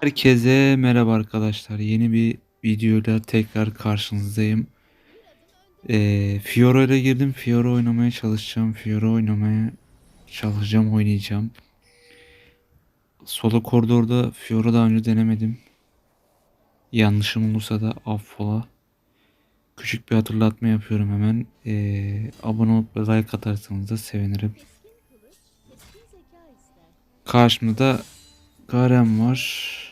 Herkese merhaba arkadaşlar. Yeni bir videoyla tekrar karşınızdayım. Ee, Fiora ile girdim. Fiora oynamaya çalışacağım. Fiora oynamaya çalışacağım, oynayacağım. Solo koridorda Fiora daha önce denemedim. Yanlışım olursa da affola. Küçük bir hatırlatma yapıyorum hemen. Ee, abone olup like atarsanız da sevinirim. Karşımda da Garen var.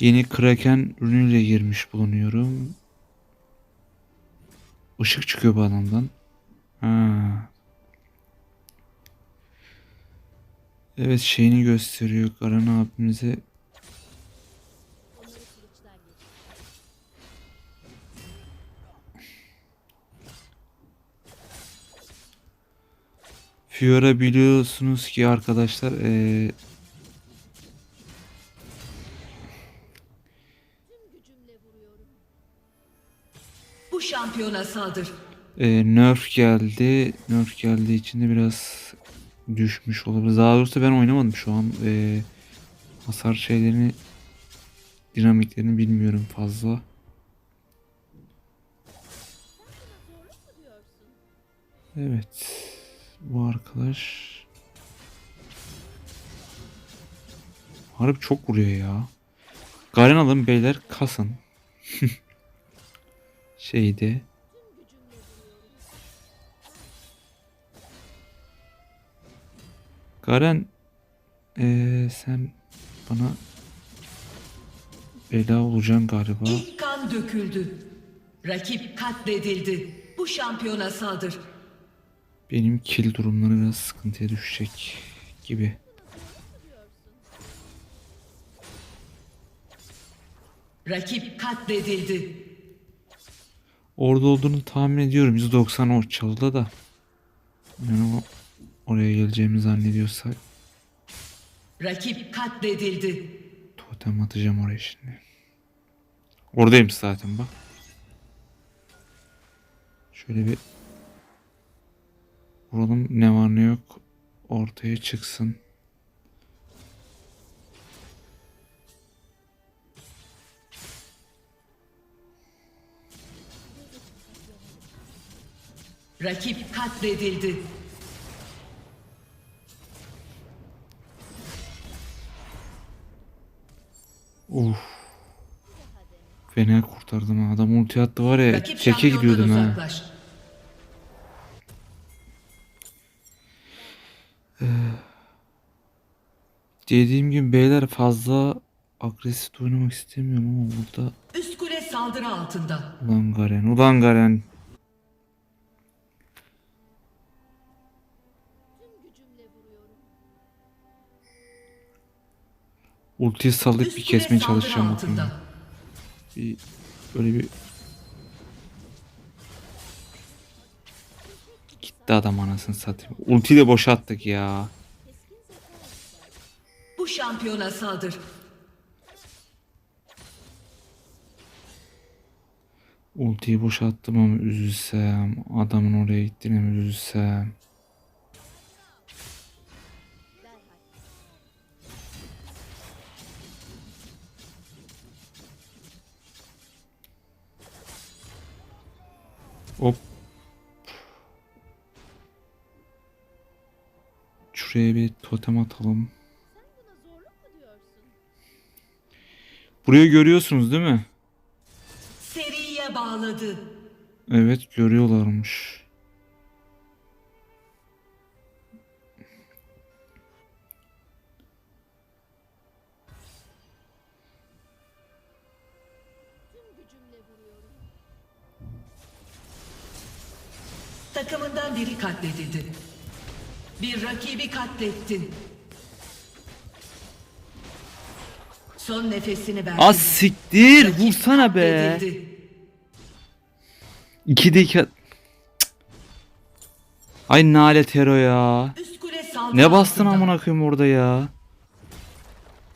Yeni Kraken ürünüyle girmiş bulunuyorum. Işık çıkıyor bu adamdan. Evet şeyini gösteriyor. Garen abimize Fiora biliyorsunuz ki arkadaşlar eee şampiyona saldır. E, nerf geldi. Nerf geldiği için de biraz düşmüş olabilir. Daha doğrusu ben oynamadım şu an. E, hasar şeylerini dinamiklerini bilmiyorum fazla. Evet. Bu arkadaş Harbi çok vuruyor ya. Garen alın beyler kasın. Şeydi. Garen eee, sen bana bela olacaksın galiba. İlk kan döküldü. Rakip katledildi. Bu şampiyona saldır. Benim kill durumları biraz sıkıntıya düşecek gibi. Rakip katledildi. Orada olduğunu tahmin ediyorum. 190 o çalıda da. Yani oraya geleceğimi zannediyorsa Rakip katledildi. totem atacağım oraya şimdi. Oradayım zaten bak. Şöyle bir vuralım ne var ne yok ortaya çıksın. Rakip katledildi. Uf. Fena kurtardım ha. Adam ulti attı var ya. Rakip şampiyondan gidiyordum ha. uzaklaş. Dediğim gibi beyler fazla agresif oynamak istemiyorum ama burada Üst kule saldırı altında. ulan Garen ulan Garen Ultiyi sallayıp bir kesmeye çalışacağım bakayım. Bir böyle bir Gitti adam anasını satayım. Ultiyi de boşalttık ya. Bu şampiyona saldır. Ultiyi boşalttım ama üzülsem. Adamın oraya gittiğine mi üzülsem. Hop. Şuraya bir totem atalım. Burayı görüyorsunuz değil mi? Seriye bağladı. Evet görüyorlarmış. Takımından biri katledildi. Bir rakibi katlettin. Son nefesini verdi. Az siktir Rakip vursana be. katledildi. 2'de 2 Cık. Ay nalet hero ya. Üst kule saldırı Ne bastın altında. amına koyayım orada ya.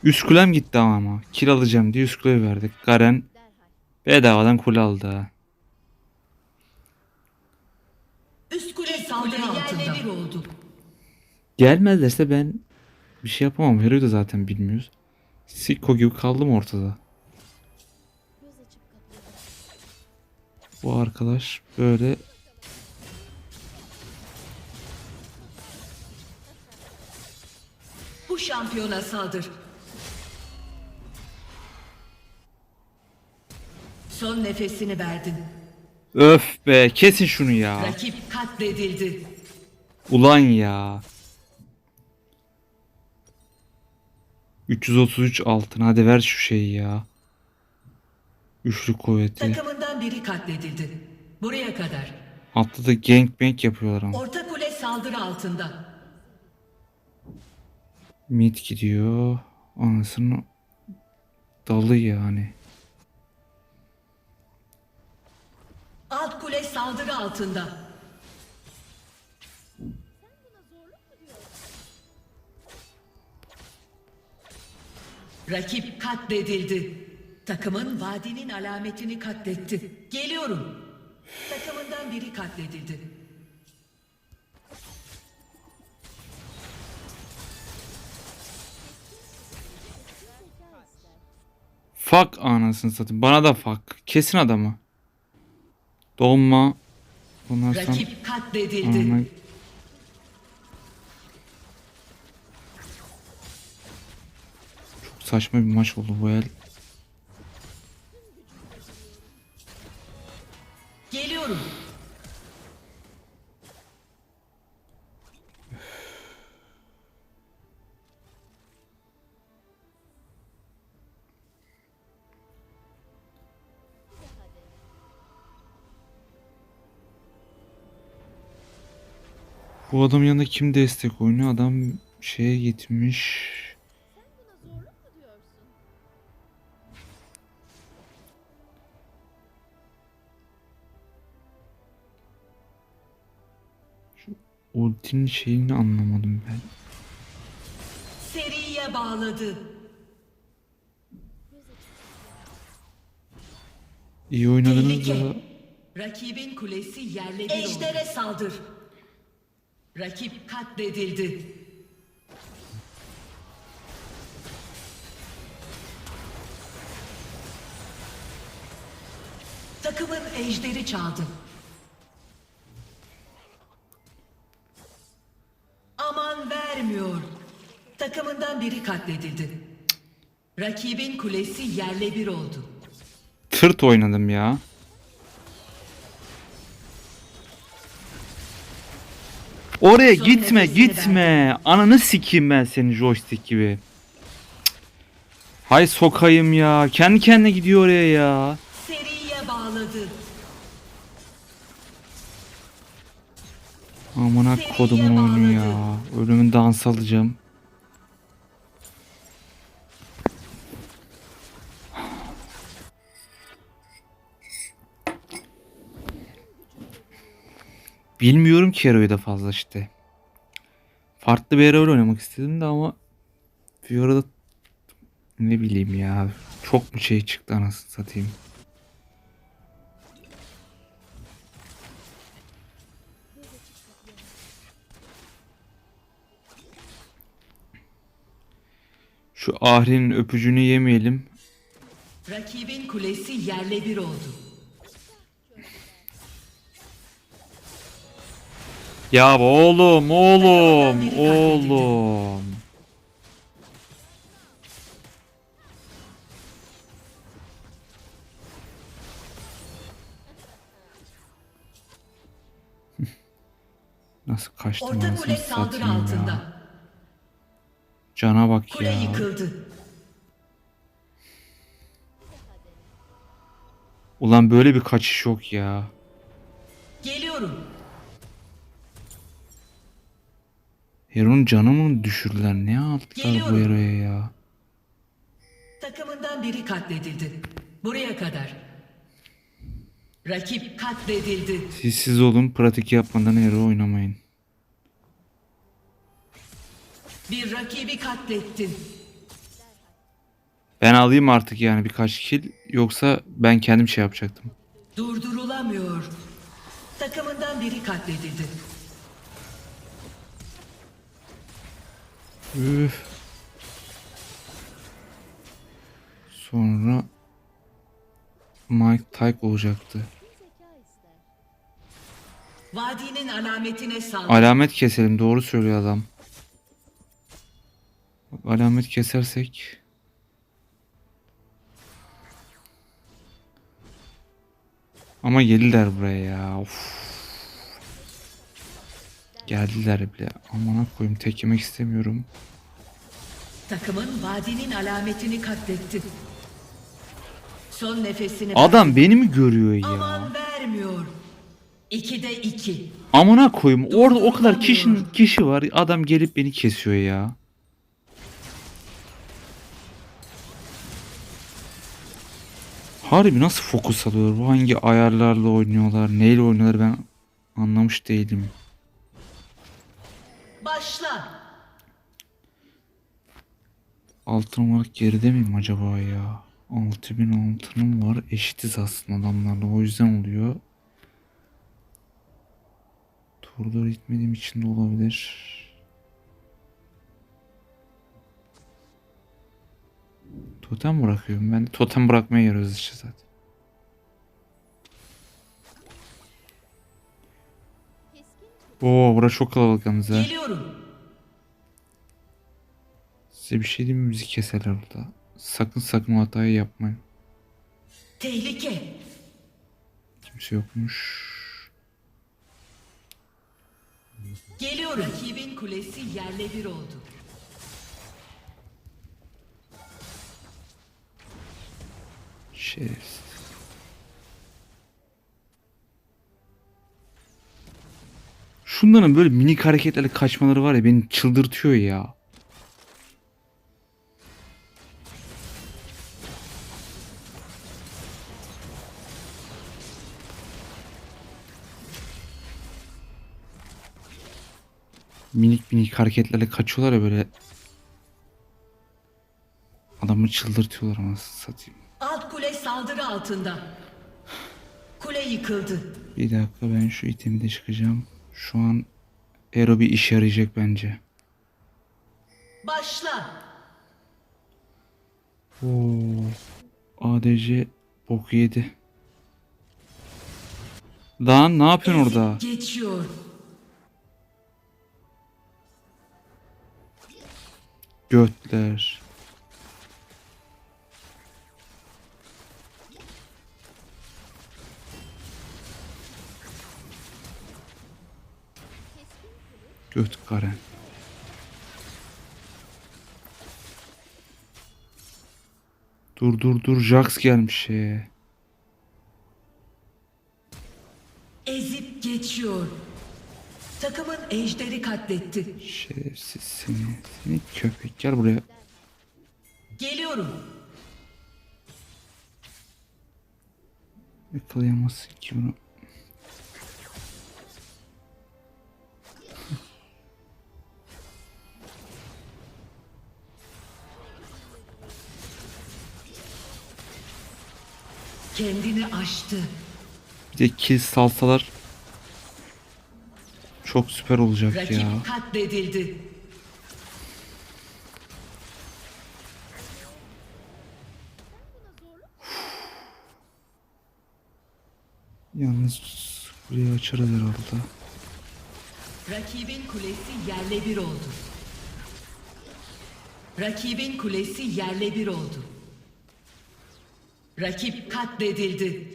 Üst kulem gitti ama. Kill alacağım diye üst kule verdik. Garen bedavadan kule aldı. ha. Üst kule saldırı altında. Bir oldu. Gelmezlerse ben bir şey yapamam. Hero'yu da zaten bilmiyoruz. Sikko gibi kaldım ortada. Bu arkadaş böyle Bu şampiyona saldır. Son nefesini verdin. Öf be kesin şunu ya. Rakip katledildi. Ulan ya. 333 altın hadi ver şu şeyi ya. Üçlü kuvveti. Takımından biri katledildi. Buraya kadar. Altta da gangbang yapıyorlar ama. Orta kule saldırı altında. Mid gidiyor. Anasını dalı yani. Alt kule saldırı altında. Rakip katledildi. Takımın vadinin alametini katletti. Geliyorum. Takımından biri katledildi. Fuck anasını satayım. Bana da fuck. Kesin adamı. Dolma. Bunlar sen... Rakip katledildi. Ana- Çok saçma bir maç oldu bu el. Geliyorum. Bu adam yanında kim destek oynuyor? Adam şeye gitmiş. Şu ultinin şeyini anlamadım ben. Seriye bağladı. İyi oynadınız da Tehlike. Rakibin kulesi yerle bir Ejder'e saldır. Rakip katledildi. Takımın ejderi çaldı. Aman vermiyor. Takımından biri katledildi. Rakibin kulesi yerle bir oldu. tırt oynadım ya. Oraya Son gitme nefesini gitme. Ananı sikeyim ben senin joystick gibi. Cık. Hay sokayım ya. Kendi kendine gidiyor oraya ya. Seriye bağladı. Amına kodumun oyunu ya. Ölümün dans alacağım. Bilmiyorum ki Hero'yu da fazla işte. Farklı bir Hero oynamak istedim de ama Fiora'da ne bileyim ya. Çok mu şey çıktı anasını satayım. Şu Ahri'nin öpücüğünü yemeyelim. Rakibin kulesi yerle bir oldu. Ya oğlum, oğlum, oğlum. Nasıl kaçtım Orta kule saldırı satayım ya. altında. Cana bak Kule ya. yıkıldı. Ulan böyle bir kaçış yok ya. Geliyorum. Hero'nun canı mı düşürdüler? Ne yaptılar bu. Hero'ya ya? Takımından biri katledildi. Buraya kadar. Rakip katledildi. Siz siz olun, pratik yapmadan Hero oynamayın. Bir rakibi katlettin. Ben alayım artık yani birkaç kill. Yoksa ben kendim şey yapacaktım. Durdurulamıyor. Takımından biri katledildi. Üf. Sonra Mike Tyke olacaktı. Vadinin alametine saldır. Alamet keselim. Doğru söylüyor adam. Bak, alamet kesersek Ama geldiler buraya ya. Of. Geldiler bile. Amına koyayım tek yemek istemiyorum. Takımın vadinin alametini katletti. Son nefesini Adam beni mi görüyor ya? aman vermiyor. İkide iki. Amına koyayım. Orada o kadar kişinin kişi var. Adam gelip beni kesiyor ya. Harbi nasıl fokus alıyor? Bu hangi ayarlarla oynuyorlar? Neyle oynuyorlar ben anlamış değilim. Başla. Altın olarak geride miyim acaba ya? 6000 altınım var. Eşitiz aslında adamlarla. O yüzden oluyor. Turda gitmediğim için de olabilir. Totem bırakıyorum. Ben de totem bırakmaya yarıyoruz işte zaten. Oo bura çok kalabalık yalnız ha. Geliyorum. Size bir şey diyeyim mi? Bizi keserler orada. Sakın sakın o hatayı yapmayın. Tehlike. Kimse yokmuş. Geliyorum. Rakibin kulesi yerle bir oldu. Şerefsiz. Şunların böyle minik hareketlerle kaçmaları var ya beni çıldırtıyor ya. Minik minik hareketlerle kaçıyorlar ya böyle. Adamı çıldırtıyorlar ama satayım. Alt kule saldırı altında. Kule yıkıldı. Bir dakika ben şu itemi de çıkacağım. Şu an Ero bir işe yarayacak bence. Başla. Oo. ADC bok yedi. Lan ne yapıyorsun orada? Geçiyor. Götler. Göt Karen. Dur dur dur Jax gelmiş ya. Ezip geçiyor. Takımın ejderi katletti. Şerefsiz seni. Seni köpek gel buraya. Geliyorum. Yakalayamazsın ki bunu. Kendini aştı. Bir de kill salsalar çok süper olacak Rakip ya. katledildi. Yalnız burayı açarız herhalde. Rakibin kulesi yerle bir oldu. Rakibin kulesi yerle bir oldu. Rakip katledildi.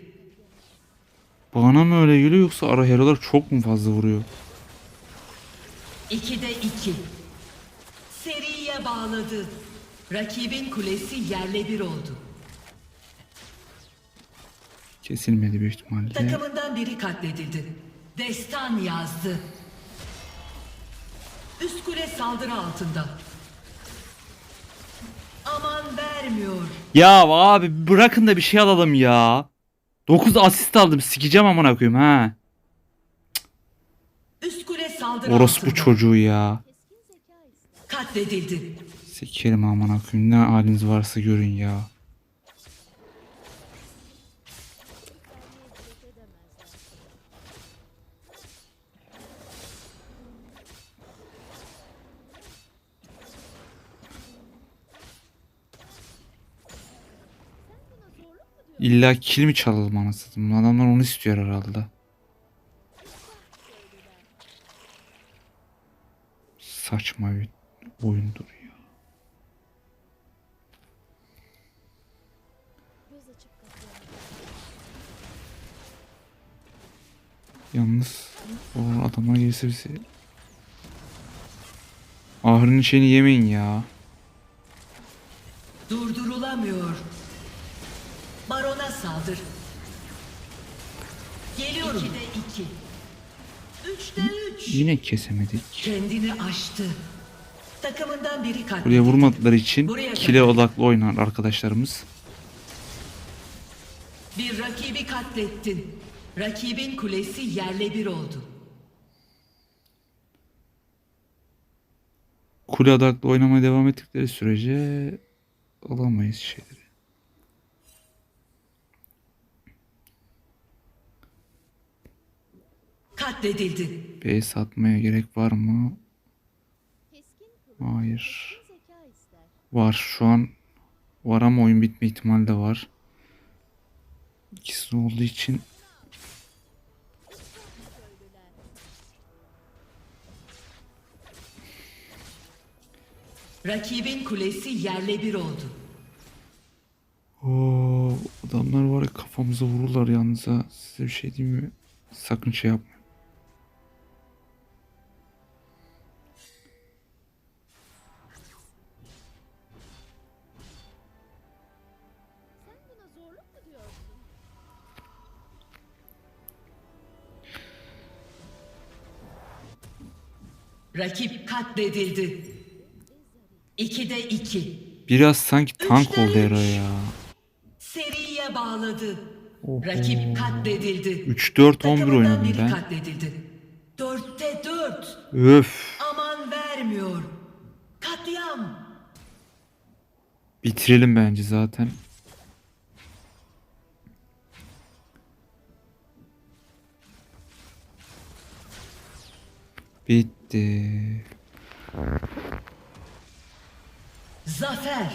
Bana mı öyle geliyor yoksa ara herolar çok mu fazla vuruyor? İkide iki. Seriye bağladı. Rakibin kulesi yerle bir oldu. Kesilmedi büyük ihtimalle. Takımından biri katledildi. Destan yazdı. Üst kule saldırı altında. Aman vermiyor. Ya abi bırakın da bir şey alalım ya. 9 asist aldım sikeceğim amına koyayım ha. Üst kule saldırı Orospu altında. çocuğu ya. Katledildi. Sikerim amına koyayım ne haliniz varsa görün ya. İlla kill mi çalalım anasını? Adamlar onu istiyor herhalde. Saçma bir oyundur ya. Yalnız o adamlar gelirse bizi... Ahırın şeyini yemeyin ya. Durdurulamıyor. Barona saldır. Geliyorum. İkide iki. Üçte üç. Yine kesemedik. Kendini aştı. Takımından biri katledildi. Buraya vurmadıkları için Buraya kile odaklı oynar arkadaşlarımız. Bir rakibi katlettin. Rakibin kulesi yerle bir oldu. Kule odaklı oynamaya devam ettikleri sürece alamayız şeyleri. Katledildin. BS atmaya gerek var mı? Hayır. Var şu an var ama oyun bitme ihtimali de var. İkisi olduğu için. Rakibin kulesi yerle bir oldu. Oo, adamlar var ya kafamıza vururlar yalnız ha. Size bir şey diyeyim mi? Sakın şey yapmayın. Rakip katledildi. İkide iki. Biraz sanki tank Üçte oldu Hera ya. Seriye bağladı. Oho. Rakip katledildi. 3-4-11 Takımından oynadım biri ben. katledildi. Dörtte dört. Öf. Aman vermiyor. Katliam. Bitirelim bence zaten. Bitti. Zafer.